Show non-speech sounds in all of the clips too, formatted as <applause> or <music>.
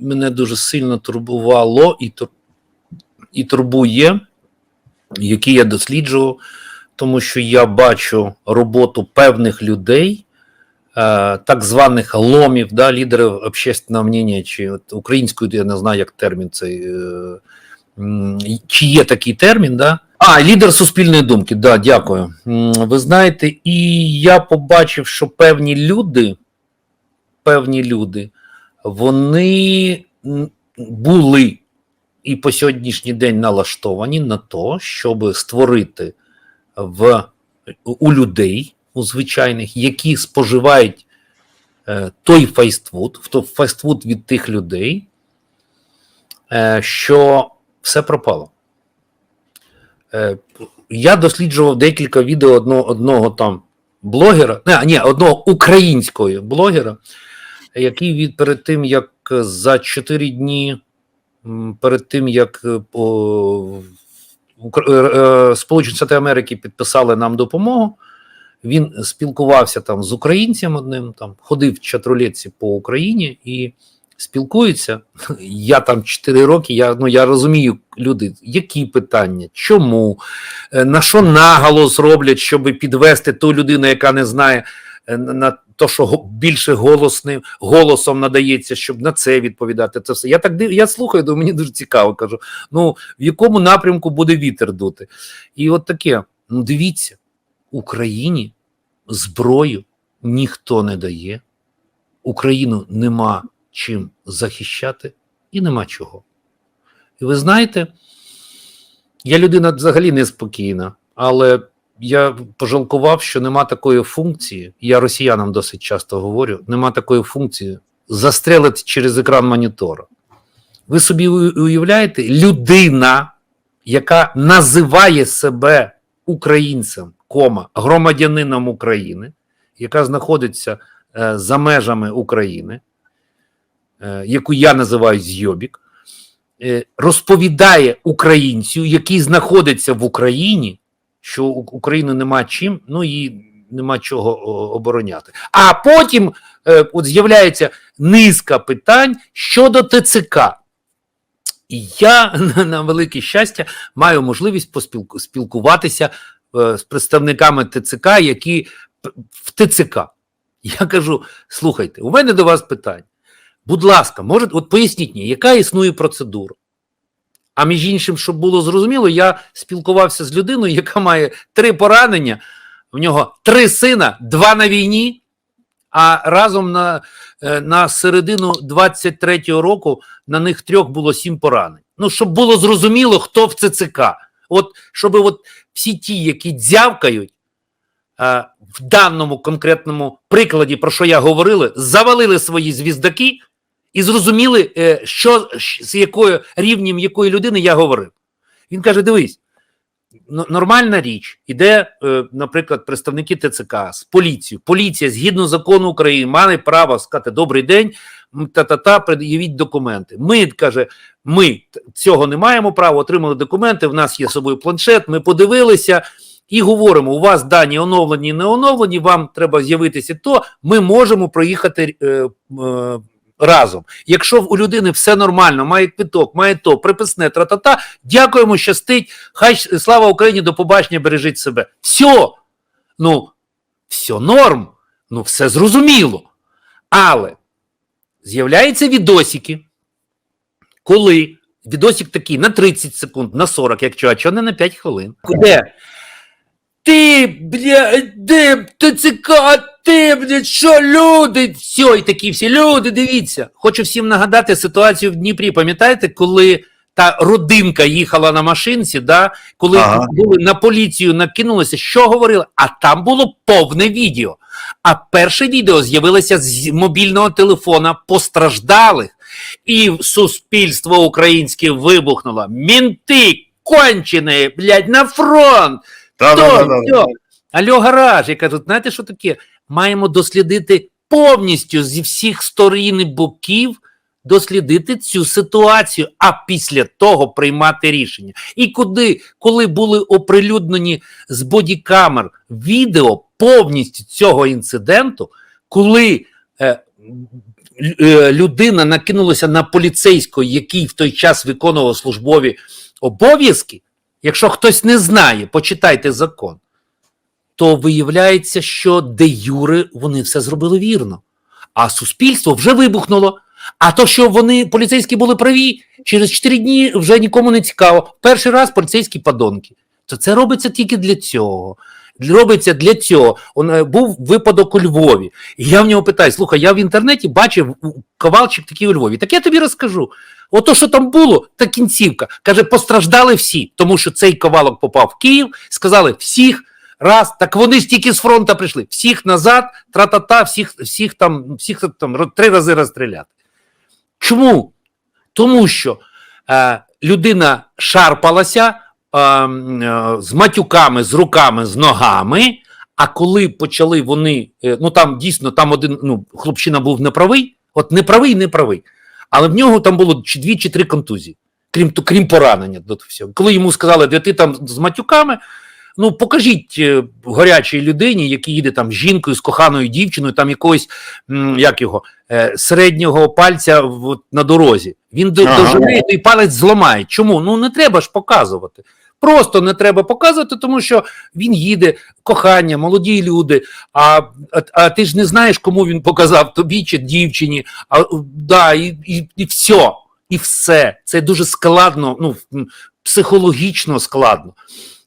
мене дуже сильно турбувало і, і турбує, яке я досліджував, тому що я бачу роботу певних людей, е, так званих ломів, да, лідерів общественного мнення, чи от українською я не знаю, як термін цей. Е, чи є такий термін, да? А, лідер суспільної думки, да, дякую. Ви знаєте, і я побачив, що певні люди, певні люди, вони були і по сьогоднішній день налаштовані на те, щоб створити в, у людей, у звичайних, які споживають е, той фастфуд, то- фастфуд від тих людей, е, що все пропало. Е, я досліджував декілька відео одного, одного там блогера, не, ні, одного українського блогера, який від перед тим, як за 4 дні, перед тим, як е, Укра- е, е, Сполучені Штати Америки підписали нам допомогу, він спілкувався там з українцем одним, там ходив в чатрулетці по Україні і спілкується. <laughs> Я там 4 роки, я, ну, я розумію люди, які питання, чому, е, на що наголос роблять, щоб підвести ту людину, яка не знає е, на- на то, що більше голосним голосом надається, щоб на це відповідати. Це все. Я так див, я слухаю, думаю, мені дуже цікаво. Кажу: ну в якому напрямку буде вітер дути? І от таке: ну дивіться, Україні зброю ніхто не дає, Україну нема чим захищати і нема чого. І ви знаєте, я людина взагалі неспокійна, але я пожалкував, що нема такої функції. Я росіянам досить часто говорю: нема такої функції застрелити через екран монітора. Ви собі уявляєте, людина, яка називає себе українцем, кома, громадянином України, яка знаходиться е, за межами України, е, яку я називаю зйобік, е, розповідає українцю, який знаходиться в Україні, що у України нема чим, ну і нема чого обороняти. А потім е, от з'являється низка питань щодо ТЦК. І я <laughs> на, велике щастя маю можливість спілкуватися е, з представниками ТЦК, які в ТЦК. Я кажу: слухайте, у мене до вас питання. Будь ласка, може, от поясніть мені, яка існує процедура? А між іншим, щоб було зрозуміло, я спілкувався з людиною, яка має три поранення, в нього три сина, два на війні, а разом на, е, на середину 23-го року на них трьох було сім поранень. Ну, щоб було зрозуміло, хто в ЦЦК. От, щоб от всі ті, які дзявкають, е, в даному конкретному прикладі, про що я говорили, завалили свої звіздаки і зрозуміли, е, що з якою рівнем якої людини я говорив. Він каже: дивись, нормальна річ, іде, е, наприклад, представники ТЦК з поліцією. Поліція, згідно закону України, має право сказати добрий день, та-та-та, пред'явіть документи. Ми каже, ми цього не маємо права, отримали документи. В нас є з собою планшет. Ми подивилися і говоримо: у вас дані оновлені, не оновлені. Вам треба з'явитися, то ми можемо проїхати е, е, разом. Якщо у людини все нормально, має квиток, має то, приписне, тра-та-та, дякуємо, щастить. Хай слава Україні, до побачення, бережіть себе. Все. Ну, все норм, ну все зрозуміло. Але з'являються відосики, коли відосик такий на 30 секунд, на 40, якщо, а чого не на 5 хвилин. Де? Ти, бля, де ТЦК, ти, бля, що люди? Все, і такі всі люди, дивіться. Хочу всім нагадати ситуацію в Дніпрі. Пам'ятаєте, коли та родинка їхала на машинці, да, коли Ага. були на поліцію накинулися, що говорили? А там було повне відео. А перше відео з'явилося з мобільного телефона постраждалих, І суспільство українське вибухнуло. Мінти кончені, блядь, на фронт. То, все. Алло, гараж. Я кажу, знаєте, що таке? Маємо дослідити повністю зі всіх сторін і боків, дослідити цю ситуацію, а після того приймати рішення. І куди, коли були оприлюднені з бодікамер відео повністю цього інциденту, коли е, е, людина накинулася на поліцейського, який в той час виконував службові обов'язки, якщо хтось не знає, почитайте закон, то виявляється, що де Юре вони все зробили вірно. А суспільство вже вибухнуло. А то, що вони поліцейські були праві, через 4 дні вже нікому не цікаво. Перший раз поліцейські подонки. То це робиться тільки для цього. Робиться для цього. Он, е, був випадок у Львові. І я в нього питаю: слухай, я в інтернеті бачив ковалчик такий у Львові. Так я тобі розкажу. Ото, що там було, та кінцівка. Каже, постраждали всі, тому що цей ковалок попав в Київ, сказали всіх. Раз, так вони ж тільки з фронту прийшли. Всіх назад, тра-та-та, всіх, всіх там, всіх там три рази розстріляти. Чому? Тому що е, людина шарпалася е, е, з матюками, з руками, з ногами. А коли почали вони, е, ну там дійсно там один ну, хлопчина був неправий, от неправий, неправий. Але в нього там було чи дві чи три контузії, крім, крім поранення до всього. Коли йому сказали, де ти там з матюками, ну покажіть е, горячій людині, який їде там з жінкою, з коханою дівчиною, там якогось, як його, е, середнього пальця в- на дорозі. Він Ага. доживе і палець зламає. Чому? Ну не треба ж показувати. Просто не треба показувати, тому що він їде, кохання, молоді люди. А, а, а ти ж не знаєш, кому він показав, тобі чи дівчині. А, да, і, і, і все. І все. Це дуже складно, ну, психологічно складно.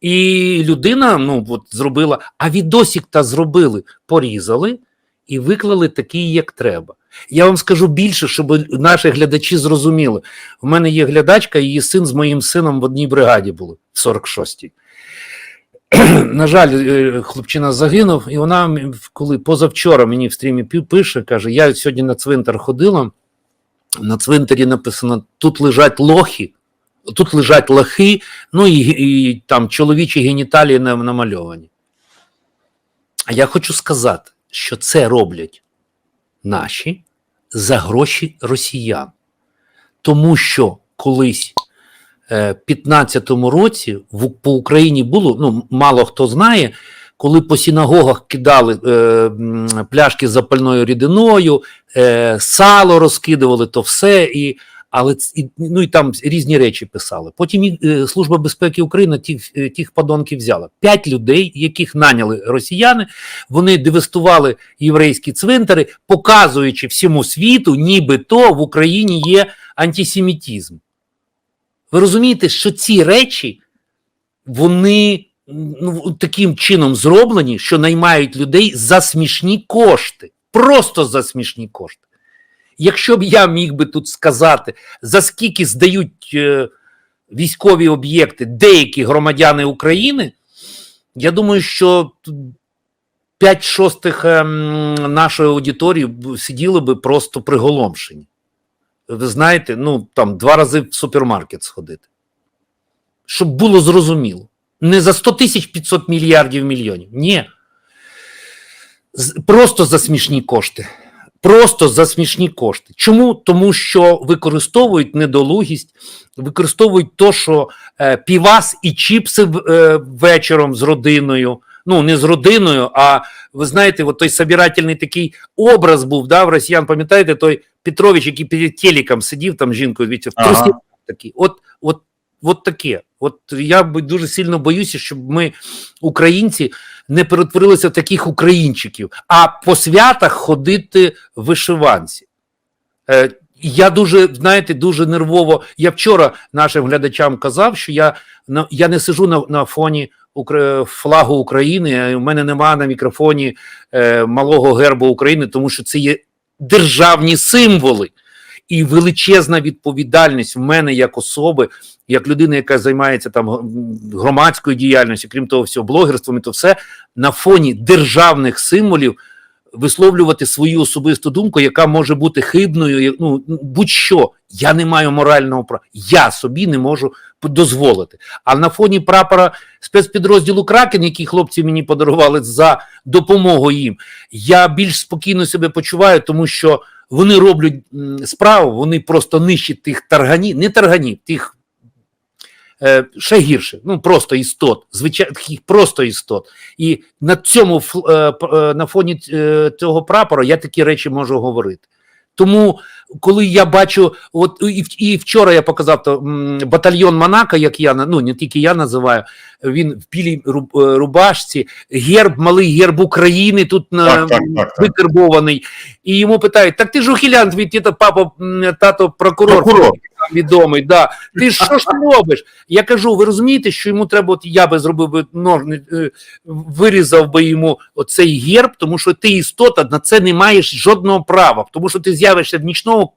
І людина ну, от, зробила, а відосик та зробили, порізали і виклали такий, як треба. Я вам скажу більше, щоб наші глядачі зрозуміли. У мене є глядачка, її син з моїм сином в одній бригаді були в 46-й. <clears throat> На жаль, е, хлопчина загинув, і вона, коли позавчора мені в стрімі пише, каже: Я сьогодні на цвинтар ходила. На цвинтарі написано: тут лежать лохи, тут лежать лохи, ну і, і там чоловічі геніталії нам- намальовані. А я хочу сказати, що це роблять наші за гроші росіян. Тому що колись е, в 15-му році в, по Україні було, ну мало хто знає, коли по синагогах кидали е, пляшки з запальною рідиною, е, сало розкидували, то все. І, але ну і там різні речі писали. Потім е, Служба безпеки України тих, е, тих подонків взяла. П'ять людей, яких наняли росіяни, вони девестували єврейські цвинтари, показуючи всьому світу, нібито в Україні є антисемітізм. Ви розумієте, що ці речі вони ну, таким чином зроблені, що наймають людей за смішні кошти. Просто за смішні кошти. Якщо б я міг би тут сказати, за скільки здають е, військові об'єкти деякі громадяни України, я думаю, що 5 шостих ем, нашої аудиторії сиділи би просто приголомшені. Ви знаєте, ну там два рази в супермаркет сходити. Щоб було зрозуміло. Не за 100 тисяч 500 мільярдів мільйонів. Ні. Просто за смішні кошти. Просто за смішні кошти. Чому? Тому що використовують недолугість, використовують то, що е, півас і чіпси в- е, вечором з родиною. Ну, не з родиною, а ви знаєте, от той собирательний такий образ був, да, в росіян, пам'ятаєте, той Петрович, який перед телеком сидів, там з жінкою, дивіться, в Ага. такі. От, от, от таке. От я б- дуже сильно боюся, щоб ми, українці, не перетворилися в таких українчиків, а по святах ходити в вишиванці. Е, я дуже, знаєте, дуже нервово. Я вчора нашим глядачам казав, що я, я не сижу на, на фоні Укра- флагу України. У мене немає на мікрофоні е, малого гербу України, тому що це є державні символи. І величезна відповідальність в мене як особи, як людини, яка займається там громадською діяльністю, крім того, всього, блогерством і то все на фоні державних символів висловлювати свою особисту думку, яка може бути хибною. Ну будь-що. Я не маю морального права. Я собі не можу дозволити. А на фоні прапора спецпідрозділу Кракен, який хлопці мені подарували за допомогу їм, я більш спокійно себе почуваю, тому що вони роблять справу, вони просто нищать тих тарганів, не тарганів, тих е, ще гірше, ну просто істот, звичайних просто істот. І на цьому е, е, на фоні е, цього прапора я такі речі можу говорити. Тому, коли я бачу, от і, і вчора я показав то, батальйон Монако, як я ну не тільки я називаю, він в білій е, рубашці, герб, малий герб України тут так, так, так. викарбований. І йому питають: так ти ж ухилянт, від тіто папа, тато прокурор, Прокурор. Відомий. Да. Ти що ж ти робиш? Я кажу: ви розумієте, що йому треба, от я би зробив би ножни, е, вирізав би йому оцей герб, тому що ти істота на це не маєш жодного права, тому що ти з'явишся в нічному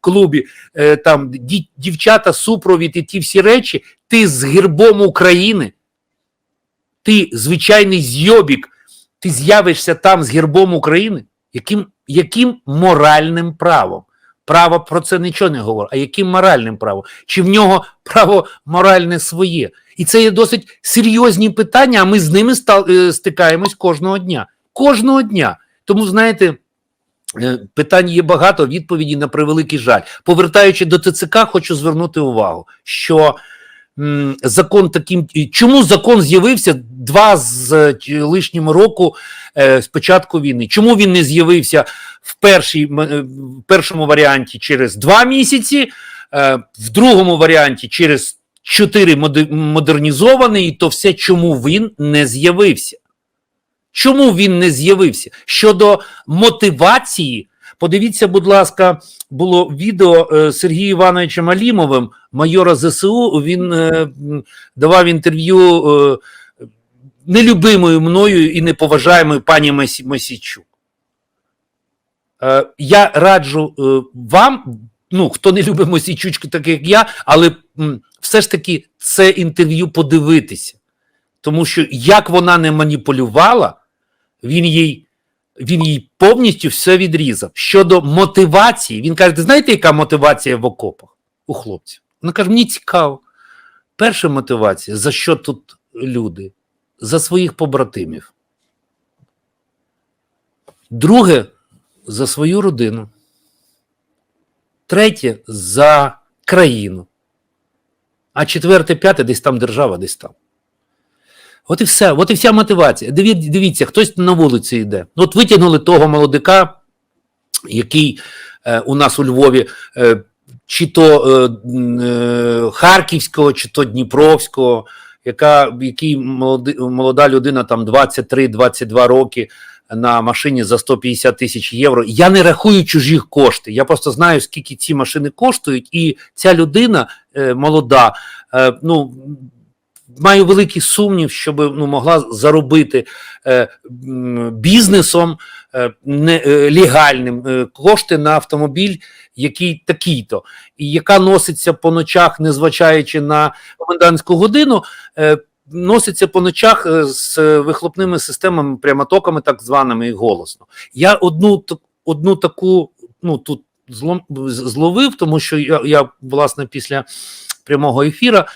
клубі, е, там дівчата, супровід і ті всі речі. Ти з гербом України, ти звичайний зйобік, ти з'явишся там з гербом України. Яким, яким моральним правом? Право про це нічого не говорить. А яким моральним правом? Чи в нього право моральне своє? І це є досить серйозні питання, а ми з ними е, стикаємось кожного дня. Кожного дня. Тому, знаєте, е, питань є багато, відповіді на превеликий жаль. Повертаючи до ТЦК, хочу звернути увагу, що м, закон таким. Чому закон з'явився два з е, лишнім року е, з війни? Чому він не з'явився в, першій, е, в першому варіанті через два місяці, е, в другому варіанті через чотири модернізований, то все, чому він не з'явився? Чому він не з'явився? Щодо мотивації, подивіться, будь ласка, було відео е, Сергієм Івановичем Алімовим, майора ЗСУ. Він давав інтерв'ю нелюбимою мною і неповажаємою пані Масі- Масійчук. Е, я раджу е, вам, ну хто не любить Мосійчучку, так як я, але все ж таки це інтерв'ю подивитися. Тому що як вона не маніпулювала, він їй, він їй повністю все відрізав. Щодо мотивації, він каже: знаєте, яка мотивація в окопах у хлопців? Вона каже: мені цікаво. Перша мотивація, за що тут люди? За своїх побратимів. Друге, за свою родину. Третє за країну. А четверте, п'яте, десь там держава, десь там. От і все, от і вся мотивація. Диві- Дивіться, хтось на вулиці йде. От витягнули того молодика, який е, у нас у Львові, е, чи то е, е, Харківського, чи то Дніпровського, яка, який молоди, молода людина, там 23-22 роки на машині за 150 тисяч євро. Я не рахую чужих кошти. Я просто знаю, скільки ці машини коштують, і ця людина е, молода, е, ну. Маю великий сумнів, щоб ну, могла заробити е, бізнесом е, не, е, легальним е, кошти на автомобіль, який такий-то, і яка носиться по ночах, незважаючи на комендантську годину, е, носиться по ночах е, з вихлопними системами, прямотоками, так званими, і голосно. Я одну, одну таку, ну тут зловив, тому що я, я власне після прямого ефіра.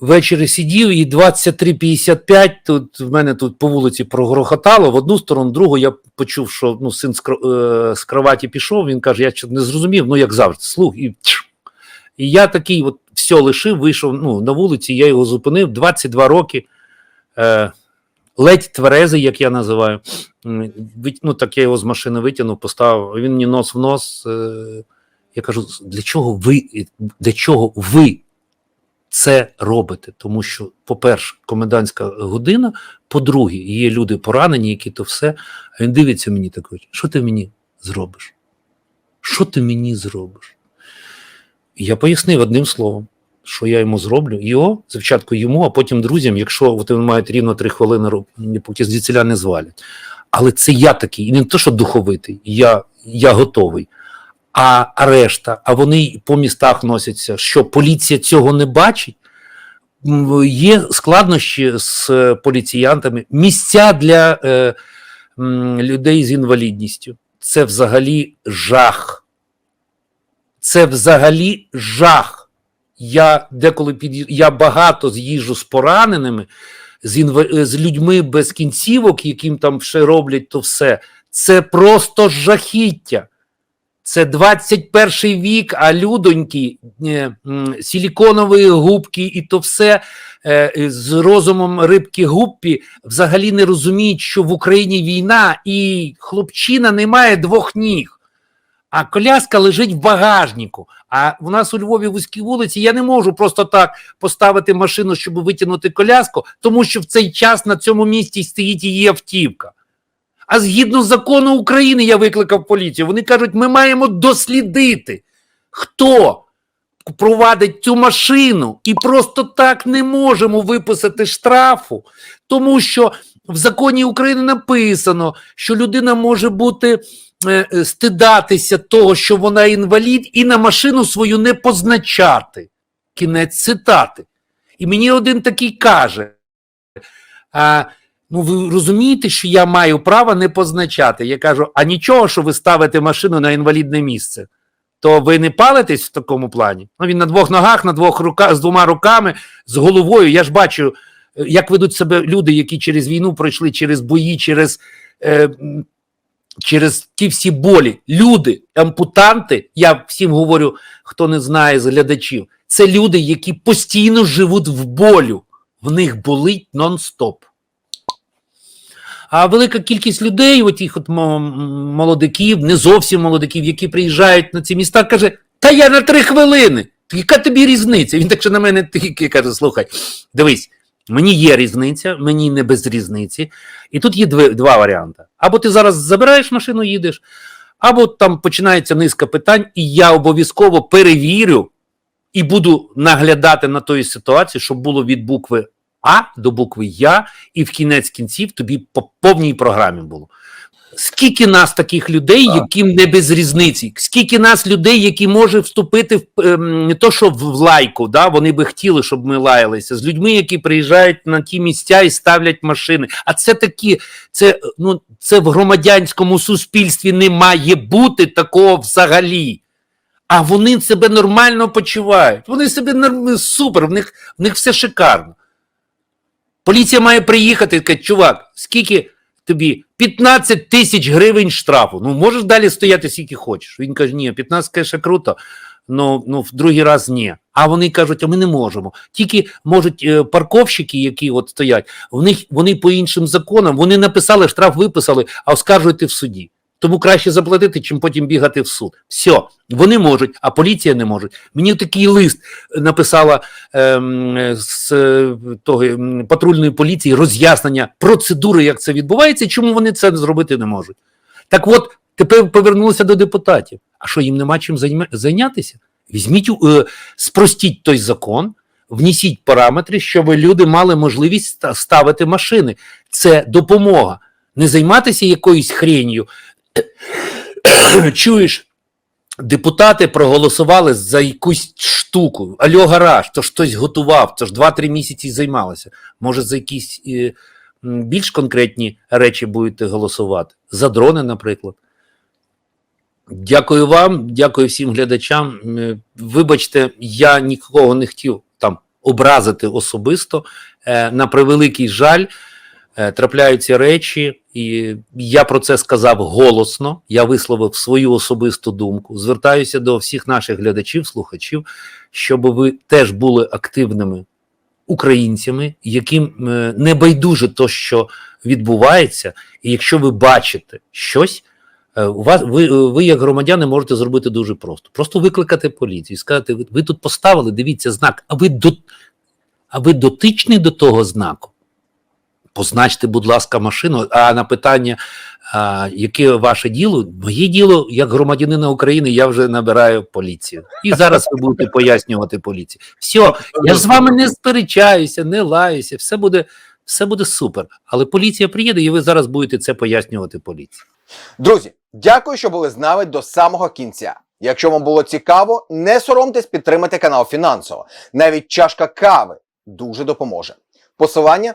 Ввечері сидів і 23.55 тут в мене тут по вулиці прогрохотало в одну сторону, в другу я почув, що ну, син з, е, з кроваті пішов. Він каже: я не зрозумів, ну як завжди, слух і. І я такий, от все лишив, вийшов ну, на вулиці, я його зупинив 22 роки, е, ледь тверезий, як я називаю. Ну, так я його з машини витягнув, поставив. Він мені нос в нос. Е, я кажу: для чого ви, для чого ви це робите? Тому що, по-перше, комендантська година, по-друге, є люди поранені, які то все. А він дивиться мені такий, що ти мені зробиш? Що ти мені зробиш? Я пояснив одним словом, що я йому зроблю. Його, спочатку йому, а потім друзям, якщо вони мають рівно три хвилини, поки звідсіля не звалять. Але це я такий, і не те, що духовитий, я, я готовий. А, а решта, а вони по містах носяться, що поліція цього не бачить. Є складнощі з е, поліціянтами, місця для е, людей з інвалідністю. Це взагалі жах. Це взагалі жах. Я деколи під я багато з'їжджу з пораненими, з, інва... е, з людьми без кінцівок, яким там ще роблять то все. Це просто жахіття. Це 21 вік, а людоньки, е, силіконові губки і то все е, з розумом рибки гуппі взагалі не розуміють, що в Україні війна і хлопчина не має двох ніг, а коляска лежить в багажнику. А у нас у Львові вузькі вулиці. Я не можу просто так поставити машину, щоб витягнути коляску, тому що в цей час на цьому місці стоїть її автівка. А згідно закону України я викликав поліцію. Вони кажуть, ми маємо дослідити, хто провадить цю машину, і просто так не можемо виписати штрафу, тому що в законі України написано, що людина може бути стидатися того, що вона інвалід, і на машину свою не позначати. Кінець цитати. І мені один такий каже: а, ну ви розумієте, що я маю право не позначати. Я кажу, а нічого, що ви ставите машину на інвалідне місце, то ви не палитесь в такому плані? Ну він на двох ногах, на двох руках, з двома руками, з головою. Я ж бачу, е, як ведуть себе люди, які через війну пройшли, через бої, через. Е, Через ті всі болі, люди, ампутанти, я всім говорю, хто не знає з глядачів, це люди, які постійно живуть в болю. В них болить нон-стоп. А велика кількість людей, отих от молодиків, не зовсім молодиків, які приїжджають на ці міста, каже: Та я на три хвилини. Яка тобі різниця? Він так що на мене тільки каже: слухай, дивись, мені є різниця, мені не без різниці. І тут є дві, два варіанти. Або ти зараз забираєш машину, їдеш, або там починається низка питань, і я обов'язково перевірю і буду наглядати на тої ситуації, щоб було від букви А до букви Я, і в кінець кінців тобі по повній програмі було. Скільки нас таких людей, яким не без різниці? Скільки нас людей, які може вступити в ем, не то, що в лайку, да, вони би хотіли, щоб ми лаялися, з людьми, які приїжджають на ті місця і ставлять машини. А це такі, це ну це в громадянському суспільстві не має бути такого взагалі. А вони себе нормально почувають. Вони себе норм... супер, в них, в них все шикарно. Поліція має приїхати і сказати, чувак, скільки тобі 15 тисяч гривень штрафу. Ну, можеш далі стояти скільки хочеш. Він каже, ні, 15, конечно, круто, ну, ну в другий раз ні. А вони кажуть, а ми не можемо. Тільки можуть е, парковщики, які от стоять, в них вони по іншим законам, вони написали, штраф виписали, а оскаржуєте в суді. Тому краще заплатити, чим потім бігати в суд. Все, вони можуть, а поліція не може. Мені такий лист написала ем, з е, того патрульної поліції роз'яснення процедури, як це відбувається, і чому вони це зробити не можуть. Так от, тепер повернулися до депутатів. А що їм нема чим зайнятися? Візьміть, е, спростіть той закон, внесіть параметри, щоб люди мали можливість ставити машини. Це допомога. Не займатися якоюсь хренью. <coughs> Чуєш, депутати проголосували за якусь штуку. Альо гараж, то ж хтось готував, то ж 2-3 місяці займалося. Може, за якісь е, більш конкретні речі будете голосувати? За дрони, наприклад. Дякую вам, дякую всім глядачам. Е, Вибачте, я нікого не хотів там образити особисто. Е, На превеликий жаль, трапляються речі, і я про це сказав голосно. Я висловив свою особисту думку. Звертаюся до всіх наших глядачів, слухачів, щоб ви теж були активними українцями, яким е, не байдуже то, що відбувається, і якщо ви бачите щось. е, У вас ви, ви, як громадяни, можете зробити дуже просто. Просто викликати поліцію і сказати: ви, ви тут поставили, дивіться знак, а ви до, а ви дотичні до того знаку? Позначте, будь ласка, машину. А на питання, а, яке ваше діло? Моє діло, як громадянина України, я вже набираю поліцію. І зараз ви будете пояснювати поліції. Все, я з вами не сперечаюся, не лаюся, все буде, все буде супер. Але поліція приїде, і ви зараз будете це пояснювати поліції. Друзі, дякую, що були з нами до самого кінця. Якщо вам було цікаво, не соромтесь підтримати канал фінансово. Навіть чашка кави дуже допоможе. Посилання